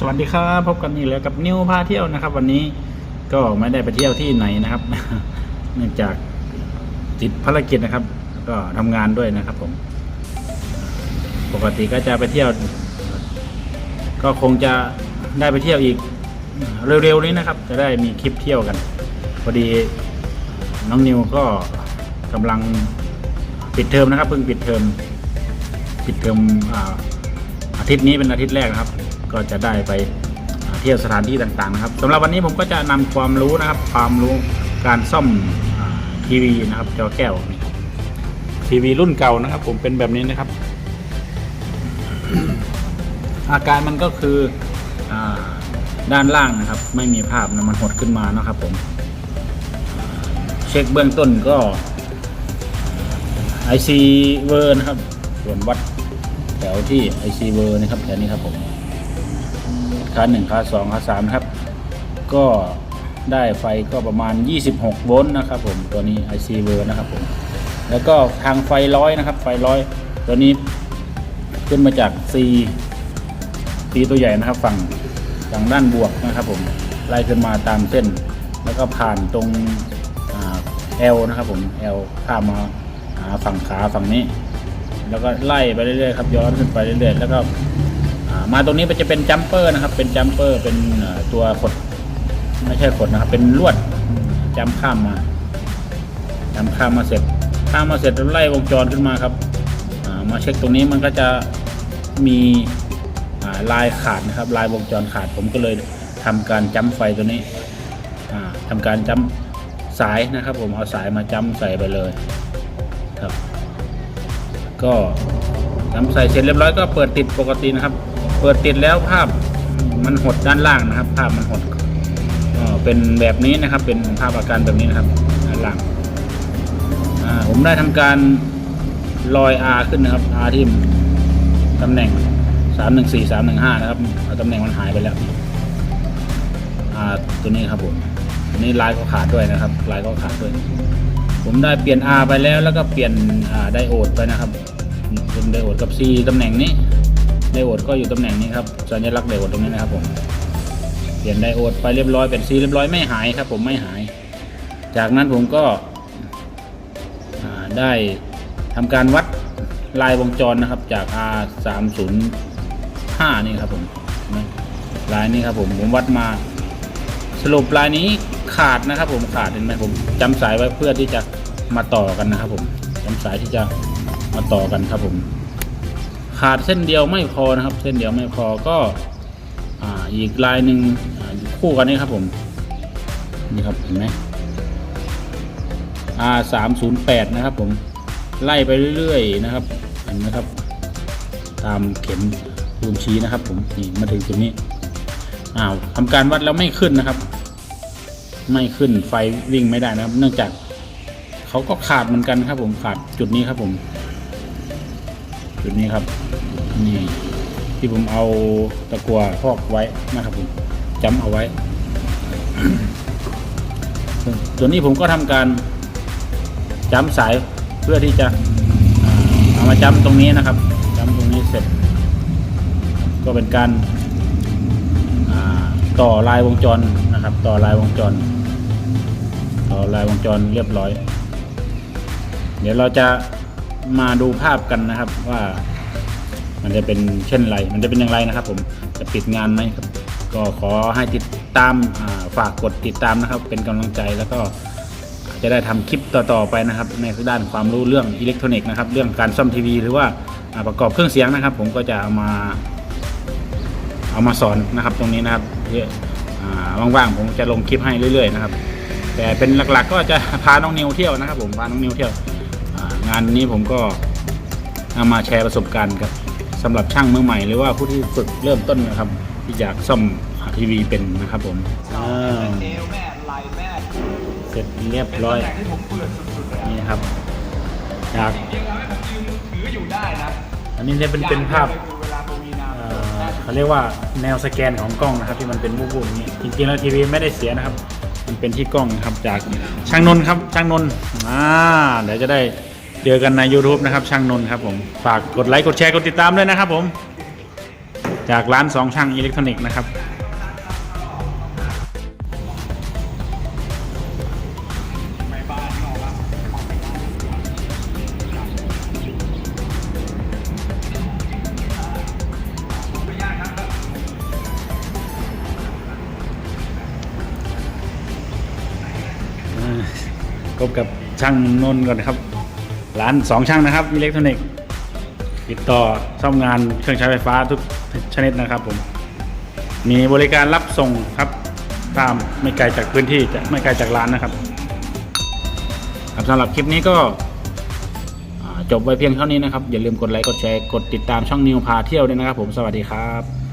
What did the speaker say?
สวัสดีครับพบกันอีกแล้วกับนิวพาเที่ยวนะครับ วันนี้ก็ไม่ได้ไปเที่ยวที่ไหนนะครับ เนื่องจากติดภารกิจนะครับ ก็ทำงานด้วยนะครับ ผม ปกติก็จะไปเที่ยว ก็คงจะได้ไปเที่ยวอีกเร็วๆนี้นะครับ จะได้มีคลิปเที่ยวกันพอดีน้องนิวก็กำลังปิดเทอมนะครับเพิ่งปิดเทอมปิดเทอมอาอาทิตย์นี้เป็นอาทิตย์แรกนะครับ ก็จะได้ไปเที่ยวสถานที่ต่างๆนะครับสำหรับวันนี้ผมก็จะนำความรู้นะครับ ความรู้การซ่อมทีวีนะครับจอแก้วทีวีรุ่นเก่านะครับ ผมเป็นแบบนี้นะครับ อาการมันก็คืออด้านล่างนะครับ ไม่มีภาพนะมันหดขึ้นมานะครับ ผมเช็คเบื้องต้นก็ IC เวอร์นะครับส่วนวัดแถวที่ IC เวอร์นะครับแถวนี้ครับผม คาหนึ่งคาสองคาสามครับ ก็ได้ไฟก็ประมาณ 26 โวลต์นะครับผมตัวนี้ IC เวอร์นะครับผมแล้วก็ทางไฟร้อยนะครับ ไฟร้อยตัวนี้ขึ้นมาจาก C C ตัวใหญ่นะครับฝั่งฝั่งด้านบวกนะครับผมไล่ขึ้นมาตามเส้น แล้วก็ผ่านตรงอ่า L นะครับผม L ข้ามมาหาฝั่งขาฝั่งนี้ แล้วก็ไล่ไปเรื่อยๆครับย้อนขึ้นไปเรื่อยๆ แล้วก็ มาตรงนี้มันจะเป็นจัมเปอร์นะครับ เป็นจัมเปอร์เป็นตัวขดไม่ใช่ขดนะครับ เป็นลวดจัมข้ามมาจัมข้ามมาเสร็จข้ามมาเสร็จไล่วงจรขึ้นมาครับามาเช็คตรงนี้มันก็จะมีาลายขาดนะครับลายวงจรขาดผมก็เลยทำการจัมไฟตัวนี้อ่าทำการจัมสายนะครับ ผมเอาสายมาจัมใส่ไปเลยครับ ก็ทำใส่เสร็จเรียบร้อยก็เปิดติดปกตินะครับ ปิดติดแล้วภาพมันหดด้านล่างนะครับ ภาพมันหดเป็นแบบนี้นะครับ เป็นภาพอาการแบบนี้นะครับด้านล่างอ่าผมได้ทำการลอย R ขึ้นนะครับ R ที่ตำแหน่ง 314 315 นะครับเอาตำแหน่งมันหายไปแล้ว R ตัวนี้ครับผมตัวนี้ลายก็ขาดด้วยนะครับลายก็ขาดด้วย ผมได้เปลี่ยน R ไปแล้วแล้วก็เปลี่ยนอ่าไดโอดไปนะครับเป็นไดโอดกับ C ตำแหน่งนี้ ไดโอดก็อยู่ตำแหน่งนี้ครับสัญลักษณ์ไดโอดตรงนี้นะครับผมเปลี่ยนไดโอดไปเรียบร้อยเป็น C เรียบร้อยไม่หายครับผมไม่หาย จากนั้นผมก็ได้ทำการวัดลายวงจรนะครับจาก R 3 0 5นี่ครับผมเห็นไหมลายนี้ครับผมผมวัดมาสรุปลายนี้ขาดนะครับผมขาดเห็นไหมผมจำสายไว้เพื่อที่จะมาต่อกันนะครับผมจำสายที่จะมาต่อกันครับผม ขาดเส้นเดียวไม่พอนะครับ เส้นเดียวไม่พอก็อ,อีกลายหนึ่งคู่กันนี่ครับผมนี่ครับเห็นไหม R 3 0 8นะครับผมไล่ไปเรื่อยๆนะครับเห็นไหมครับ ตามเข็มรูมชี้นะครับ ผมนี่มาถึงจุดนี้อ้าวทำการวัดแล้วไม่ขึ้นนะครับ ไม่ขึ้นไฟวิ่งไม่ได้นะครับ เนื่องจากเขาก็ขาดเหมือนกันครับ ผมขาดจุดนี้ครับผม จุดนี้ครับนี่ที่ผมเอาตะกัวพอกไว้นะครับผมจ้ำเอาไว้ตัวนนี้ผมก็ทำการจ้ำสายเพื่อที่จะเอามาจ้ำตรงนี้นะครับจ้ำตรงนี้เสร็จ ก็เป็นการต่อลายวงจรนะครับ ต่อลายวงจร ต่อลายวงจรเรียบร้อย เดี๋ยวเราจะ มาดูภาพกันนะครับว่า มันจะเป็นเช่นไร มันจะเป็นอย่างไรนะครับ ผมจะปิดงานไหมครับ ก็ขอให้ติดตามาฝากกดติดตามนะครับ เป็นกำลังใจแล้วก็จะได้ทำคลิปต่อๆไปนะครับ ในด้านความรู้เรื่องอิเล็กทรอนิกส์นะครับ เรื่องการซ่อมทีวีหรือว่าาประกอบเครื่องเสียงนะครับ ผมก็จะเอามาเอามาสอนนะครับตรงนี้นะครับเพื่ออ่าว่างๆผมจะลงคลิปให้เรื่อยๆนะครับ แต่เป็นหลักๆก็จะพาน้องนิวเที่ยวนะครับ ผมพาน้องนิวเที่ยว งานนี้ผมก็นำมาแชร์ประสบการณ์ครับสำหรับช่างมือใหม่ หรือว่าผู้ที่ฝึกเริ่มต้นนะครับที่อยากซ่อมทีวีเป็นนะครับผมอ่าเอวแม่ไหลแม่เสร็จเรียบเป็นร้อยแหน่งที่ผมเบื่อสุดๆเลยนี่นะครับจากจริงๆแล้วให้ผมยืนถืออยู่ได้นะอันนี้จะเป็นเป็นภาพ เวลาปวีนาเอ่อเขาเรียกว่าแนวสแกนของกล้องนะครับ ที่มันเป็นบูบๆอย่างนี้จริงๆแล้วทีวีไม่ได้เสียนะครับ มันเป็นที่กล้องนะครับจากช่างนนท์ครับช่างนนท์อ่าเดี๋ยวจะได้ เจอกันใน YouTube นะครับ ช่างนนท์ครับผม ฝากกดไลค์ กดแชร์ กดติดตามด้วยนะครับผม จากร้านสองช่างอิเล็กทรอนิกส์นะครับกบกับอ่าพบกับช่างนนท์ก่อนนะครับ ร้านสองช่างนะครับอิเล็กทรอนิกส์ติดต่อซ่อมงานเครื่องใช้ไฟฟ้าทุกชนิดนะครับผม มีบริการรับส่งครับ ตามไม่ไกลจากพื้นที่จะไม่ไกลจากร้านนะครับครับสำหรับคลิปนี้ก็จบไว้เพียงเท่านี้นะครับ อย่าลืมกดไลค์กดแชร์กดติดตามช่องนิวพาเที่ยวด้วยนะครับผมสวัสดีครับ